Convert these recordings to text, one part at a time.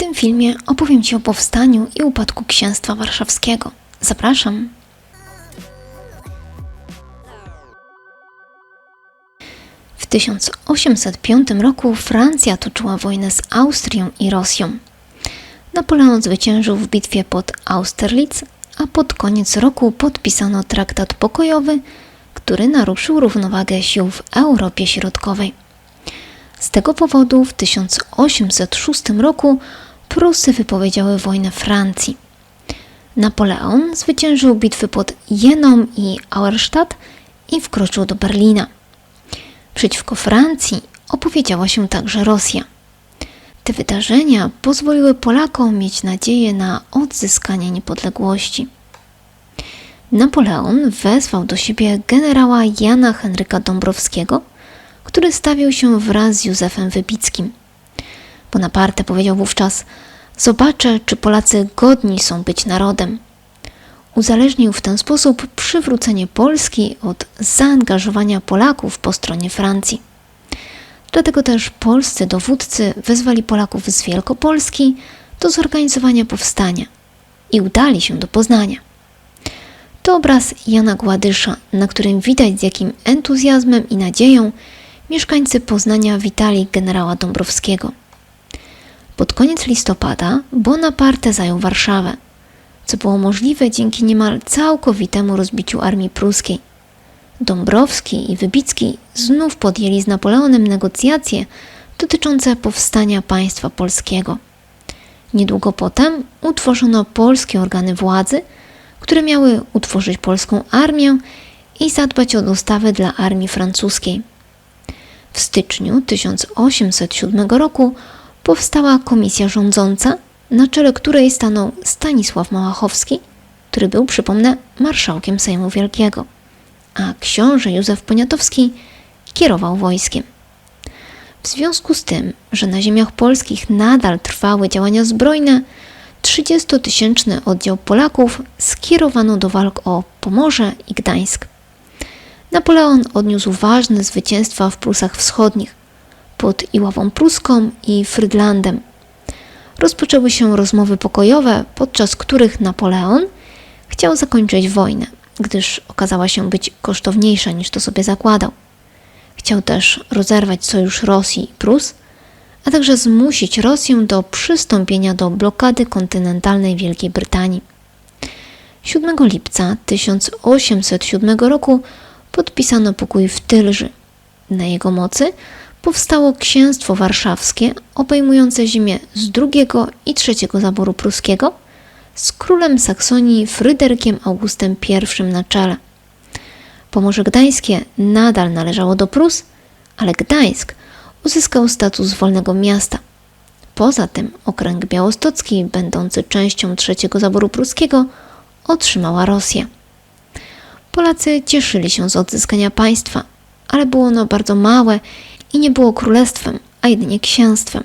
tym filmie opowiem Ci o powstaniu i upadku Księstwa Warszawskiego. Zapraszam! W 1805 roku Francja toczyła wojnę z Austrią i Rosją. Napoleon zwyciężył w bitwie pod Austerlitz, a pod koniec roku podpisano traktat pokojowy, który naruszył równowagę sił w Europie Środkowej. Z tego powodu w 1806 roku Prusy wypowiedziały wojnę Francji. Napoleon zwyciężył bitwy pod Jeną i Auerstadt i wkroczył do Berlina. Przeciwko Francji opowiedziała się także Rosja. Te wydarzenia pozwoliły Polakom mieć nadzieję na odzyskanie niepodległości. Napoleon wezwał do siebie generała Jana Henryka Dąbrowskiego, który stawił się wraz z Józefem Wybickim. Bonaparte powiedział wówczas: Zobaczę, czy Polacy godni są być narodem. Uzależnił w ten sposób przywrócenie Polski od zaangażowania Polaków po stronie Francji. Dlatego też polscy dowódcy wezwali Polaków z Wielkopolski do zorganizowania powstania i udali się do Poznania. To obraz Jana Gładysza, na którym widać z jakim entuzjazmem i nadzieją mieszkańcy Poznania witali generała Dąbrowskiego. Pod koniec listopada Bonaparte zajął Warszawę, co było możliwe dzięki niemal całkowitemu rozbiciu armii pruskiej. Dąbrowski i Wybicki znów podjęli z Napoleonem negocjacje dotyczące powstania państwa polskiego. Niedługo potem utworzono polskie organy władzy, które miały utworzyć polską armię i zadbać o dostawy dla armii francuskiej. W styczniu 1807 roku powstała komisja rządząca, na czele której stanął Stanisław Małachowski, który był, przypomnę, marszałkiem Sejmu Wielkiego, a książę Józef Poniatowski kierował wojskiem. W związku z tym, że na ziemiach polskich nadal trwały działania zbrojne, 30-tysięczny oddział Polaków skierowano do walk o Pomorze i Gdańsk. Napoleon odniósł ważne zwycięstwa w Prusach Wschodnich pod Iławą Pruską i Frydlandem. Rozpoczęły się rozmowy pokojowe, podczas których Napoleon chciał zakończyć wojnę, gdyż okazała się być kosztowniejsza niż to sobie zakładał. Chciał też rozerwać sojusz Rosji i Prus, a także zmusić Rosję do przystąpienia do blokady kontynentalnej Wielkiej Brytanii. 7 lipca 1807 roku podpisano pokój w Tylży. Na jego mocy powstało księstwo warszawskie obejmujące ziemię z drugiego i trzeciego zaboru pruskiego z królem Saksonii Fryderykiem Augustem I na czele. Pomorze Gdańskie nadal należało do Prus, ale Gdańsk uzyskał status wolnego miasta. Poza tym okręg białostocki, będący częścią trzeciego zaboru pruskiego, otrzymała Rosja. Polacy cieszyli się z odzyskania państwa, ale było ono bardzo małe i nie było królestwem, a jedynie księstwem.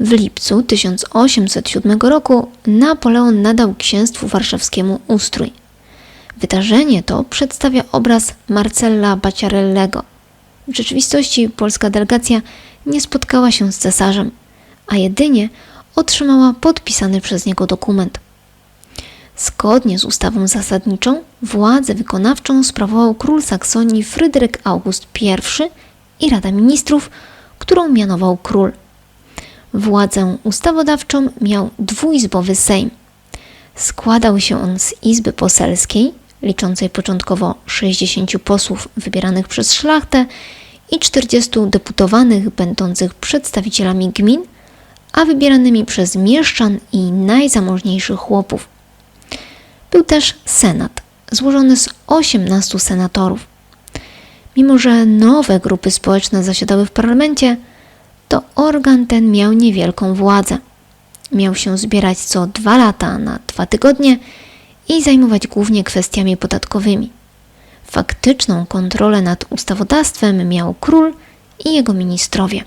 W lipcu 1807 roku Napoleon nadał księstwu warszawskiemu ustrój. Wydarzenie to przedstawia obraz Marcella Baciarellego. W rzeczywistości polska delegacja nie spotkała się z cesarzem, a jedynie otrzymała podpisany przez niego dokument. Zgodnie z ustawą zasadniczą władzę wykonawczą sprawował król Saksonii Fryderyk August I i Rada Ministrów, którą mianował król. Władzę ustawodawczą miał dwuizbowy Sejm. Składał się on z Izby Poselskiej, liczącej początkowo 60 posłów wybieranych przez szlachtę i 40 deputowanych będących przedstawicielami gmin, a wybieranymi przez mieszczan i najzamożniejszych chłopów. Był też Senat, złożony z 18 senatorów. Mimo, że nowe grupy społeczne zasiadały w parlamencie, to organ ten miał niewielką władzę. Miał się zbierać co dwa lata na dwa tygodnie i zajmować głównie kwestiami podatkowymi. Faktyczną kontrolę nad ustawodawstwem miał król i jego ministrowie.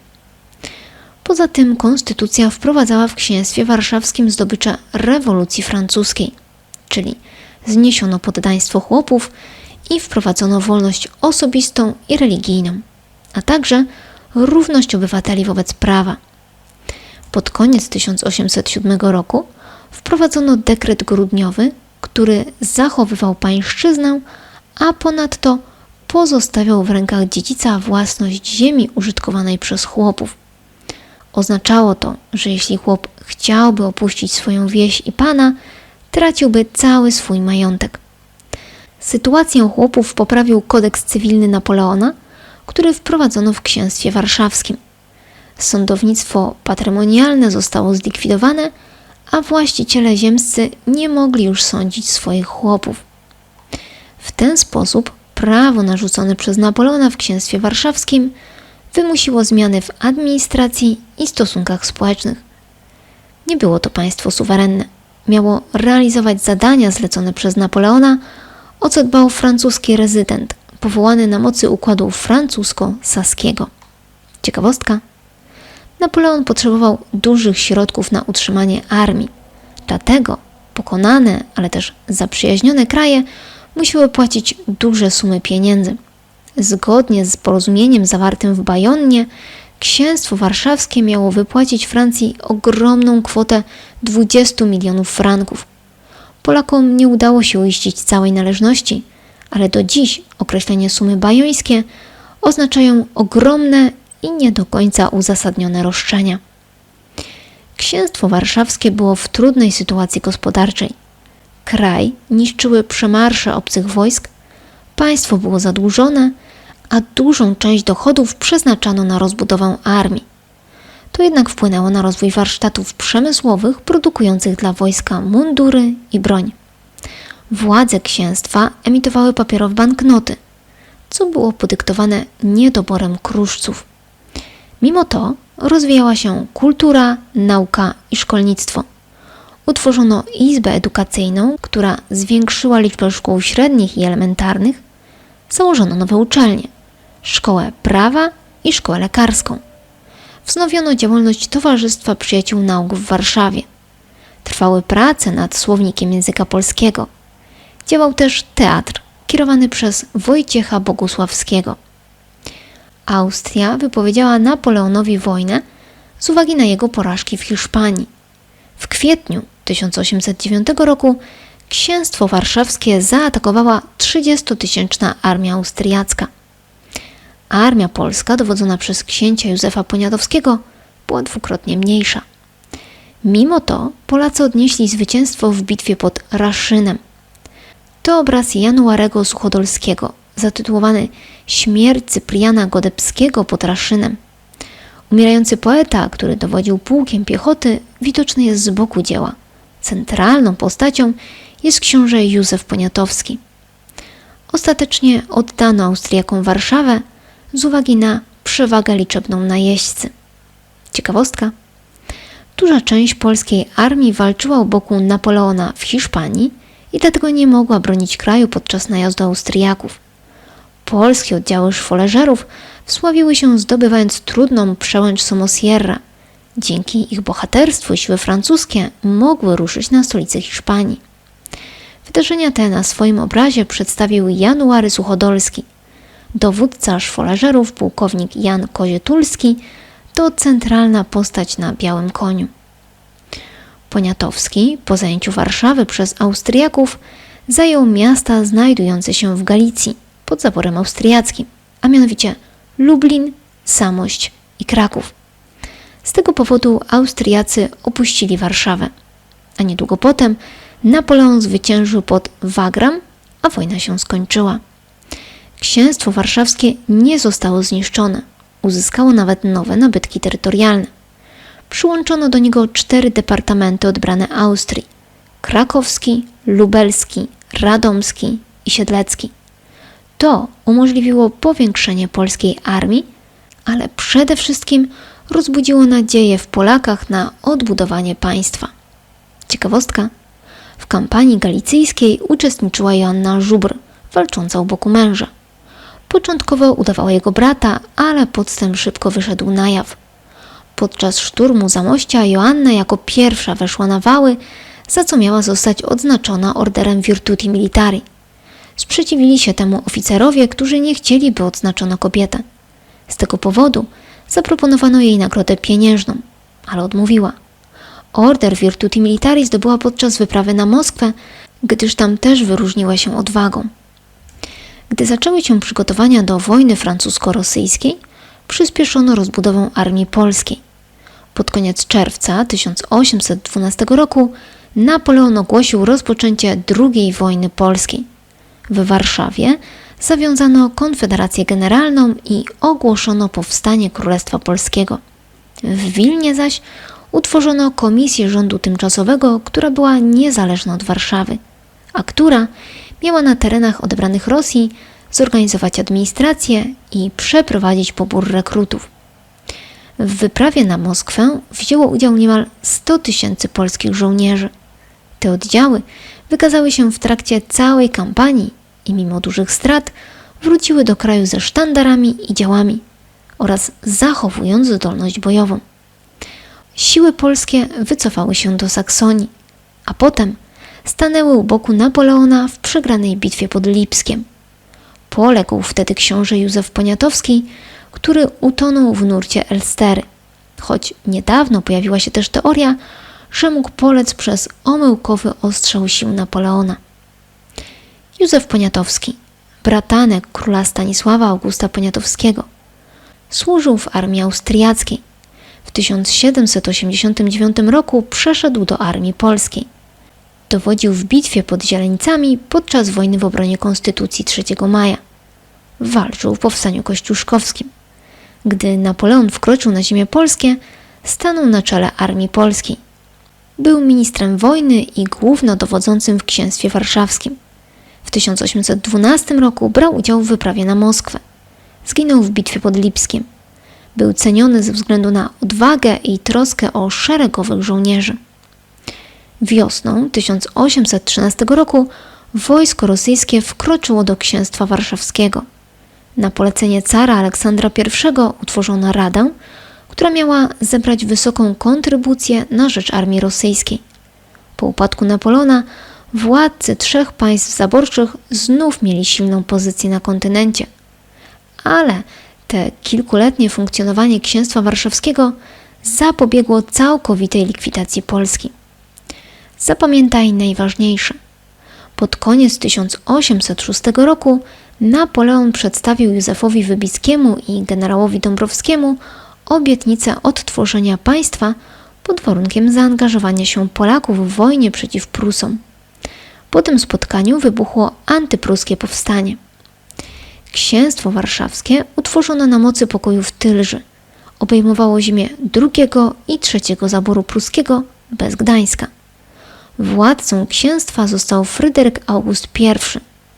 Poza tym konstytucja wprowadzała w księstwie warszawskim zdobycze rewolucji francuskiej, czyli zniesiono poddaństwo chłopów i wprowadzono wolność osobistą i religijną, a także równość obywateli wobec prawa. Pod koniec 1807 roku wprowadzono dekret grudniowy, który zachowywał pańszczyznę, a ponadto pozostawiał w rękach dziedzica własność ziemi użytkowanej przez chłopów. Oznaczało to, że jeśli chłop chciałby opuścić swoją wieś i pana, traciłby cały swój majątek. Sytuację chłopów poprawił kodeks cywilny Napoleona, który wprowadzono w księstwie warszawskim. Sądownictwo patrymonialne zostało zlikwidowane, a właściciele ziemscy nie mogli już sądzić swoich chłopów. W ten sposób prawo narzucone przez Napoleona w księstwie warszawskim wymusiło zmiany w administracji i stosunkach społecznych. Nie było to państwo suwerenne. Miało realizować zadania zlecone przez Napoleona, o co dbał francuski rezydent, powołany na mocy układu francusko-saskiego. Ciekawostka. Napoleon potrzebował dużych środków na utrzymanie armii. Dlatego pokonane, ale też zaprzyjaźnione kraje musiały płacić duże sumy pieniędzy. Zgodnie z porozumieniem zawartym w Bajonnie, księstwo warszawskie miało wypłacić Francji ogromną kwotę 20 milionów franków. Polakom nie udało się uiścić całej należności, ale do dziś określenie sumy bajońskie oznaczają ogromne i nie do końca uzasadnione roszczenia. Księstwo warszawskie było w trudnej sytuacji gospodarczej. Kraj niszczyły przemarsze obcych wojsk, państwo było zadłużone, a dużą część dochodów przeznaczano na rozbudowę armii. To jednak wpłynęło na rozwój warsztatów przemysłowych produkujących dla wojska mundury i broń. Władze księstwa emitowały papierowe banknoty, co było podyktowane niedoborem kruszców. Mimo to rozwijała się kultura, nauka i szkolnictwo. Utworzono izbę edukacyjną, która zwiększyła liczbę szkół średnich i elementarnych. Założono nowe uczelnie, szkołę prawa i szkołę lekarską. Wznowiono działalność Towarzystwa Przyjaciół Nauk w Warszawie. Trwały prace nad słownikiem języka polskiego. Działał też teatr kierowany przez Wojciecha Bogusławskiego. Austria wypowiedziała Napoleonowi wojnę z uwagi na jego porażki w Hiszpanii. W kwietniu 1809 roku księstwo warszawskie zaatakowała 30-tysięczna armia austriacka. Armia polska, dowodzona przez księcia Józefa Poniatowskiego, była dwukrotnie mniejsza. Mimo to Polacy odnieśli zwycięstwo w bitwie pod Raszynem. To obraz Januarego Suchodolskiego, zatytułowany Śmierć Cypriana Godebskiego pod Raszynem. Umierający poeta, który dowodził pułkiem piechoty, widoczny jest z boku dzieła. Centralną postacią jest książę Józef Poniatowski. Ostatecznie oddano Austriakom Warszawę z uwagi na przewagę liczebną najeźdźcy. Ciekawostka. Duża część polskiej armii walczyła u boku Napoleona w Hiszpanii i dlatego nie mogła bronić kraju podczas najazdu Austriaków. Polskie oddziały szwoleżerów wsławiły się zdobywając trudną przełęcz Somosierra. Dzięki ich bohaterstwu siły francuskie mogły ruszyć na stolicę Hiszpanii. Wydarzenia te na swoim obrazie przedstawił January Suchodolski. Dowódca szwoleżerów, pułkownik Jan Kozietulski, to centralna postać na białym koniu. Poniatowski, po zajęciu Warszawy przez Austriaków, zajął miasta znajdujące się w Galicji pod zaborem austriackim, a mianowicie Lublin, Samość i Kraków. Z tego powodu Austriacy opuścili Warszawę, a niedługo potem Napoleon zwyciężył pod Wagram, a wojna się skończyła. Księstwo warszawskie nie zostało zniszczone, uzyskało nawet nowe nabytki terytorialne. Przyłączono do niego cztery departamenty odbrane Austrii: krakowski, lubelski, radomski i siedlecki. To umożliwiło powiększenie polskiej armii, ale przede wszystkim rozbudziło nadzieję w Polakach na odbudowanie państwa. Ciekawostka. W kampanii galicyjskiej uczestniczyła Joanna Żubr, walcząca u boku męża. Początkowo udawała jego brata, ale podstęp szybko wyszedł na jaw. Podczas szturmu Zamościa Joanna jako pierwsza weszła na wały, za co miała zostać odznaczona orderem Virtuti Militari. Sprzeciwili się temu oficerowie, którzy nie chcieli, by odznaczono kobietę. Z tego powodu zaproponowano jej nagrodę pieniężną. ale odmówiła. Order Virtuti Militari zdobyła podczas wyprawy na Moskwę, gdyż tam też wyróżniła się odwagą. Gdy zaczęły się przygotowania do wojny francusko-rosyjskiej, przyspieszono rozbudowę armii polskiej. Pod koniec czerwca 1812 roku Napoleon ogłosił rozpoczęcie II wojny polskiej. W Warszawie zawiązano Konfederację Generalną i ogłoszono powstanie Królestwa Polskiego. W Wilnie zaś utworzono komisję rządu tymczasowego, która była niezależna od Warszawy, a która miała na terenach odebranych Rosji zorganizować administrację i przeprowadzić pobór rekrutów. W wyprawie na Moskwę wzięło udział niemal 100 tysięcy polskich żołnierzy. Te oddziały wykazały się w trakcie całej kampanii i mimo dużych strat wróciły do kraju ze sztandarami i działami oraz zachowując zdolność bojową. Siły polskie wycofały się do Saksonii, a potem stanęły u boku Napoleona w przegranej bitwie pod Lipskiem. Poległ wtedy książę Józef Poniatowski, który utonął w nurcie Elstery, choć niedawno pojawiła się też teoria, że mógł polec przez omyłkowy ostrzał sił Napoleona. Józef Poniatowski, bratanek króla Stanisława Augusta Poniatowskiego, służył w armii austriackiej. W 1789 roku przeszedł do armii polskiej. Dowodził w bitwie pod Zieleńcami podczas wojny w obronie Konstytucji 3 maja. Walczył w powstaniu kościuszkowskim. Gdy Napoleon wkroczył na ziemię polskie, stanął na czele armii polskiej. Był ministrem wojny i głównodowodzącym w księstwie warszawskim. W 1812 roku brał udział w wyprawie na Moskwę. Zginął w bitwie pod Lipskiem. Był ceniony ze względu na odwagę i troskę o szeregowych żołnierzy. Wiosną 1813 roku wojsko rosyjskie wkroczyło do księstwa warszawskiego. Na polecenie cara Aleksandra I utworzono radę, która miała zebrać wysoką kontrybucję na rzecz armii rosyjskiej. Po upadku Napoleona władcy trzech państw zaborczych znów mieli silną pozycję na kontynencie. Ale te kilkuletnie funkcjonowanie księstwa warszawskiego zapobiegło całkowitej likwidacji Polski. Zapamiętaj najważniejsze. Pod koniec 1806 roku Napoleon przedstawił Józefowi Wybickiemu i generałowi Dąbrowskiemu obietnicę odtworzenia państwa pod warunkiem zaangażowania się Polaków w wojnie przeciw Prusom. Po tym spotkaniu wybuchło antypruskie powstanie. Księstwo warszawskie utworzono na mocy pokoju w Tylży. Obejmowało ziemię drugiego i trzeciego zaboru pruskiego bez Gdańska. Władcą księstwa został Fryderyk August I,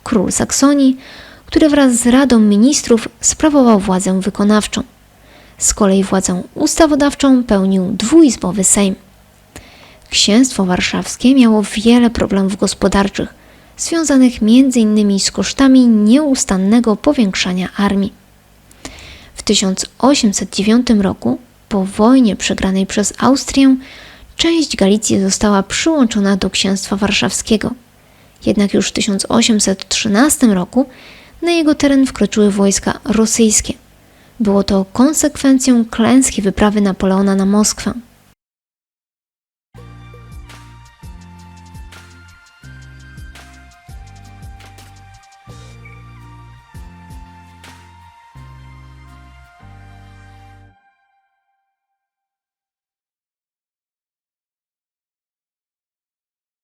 król Saksonii, który wraz z Radą Ministrów sprawował władzę wykonawczą. Z kolei władzę ustawodawczą pełnił dwuizbowy Sejm. Księstwo warszawskie miało wiele problemów gospodarczych, związanych m.in. z kosztami nieustannego powiększania armii. W 1809 roku, po wojnie przegranej przez Austrię, część Galicji została przyłączona do księstwa warszawskiego. Jednak już w 1813 roku na jego teren wkroczyły wojska rosyjskie. Było to konsekwencją klęski wyprawy Napoleona na Moskwę.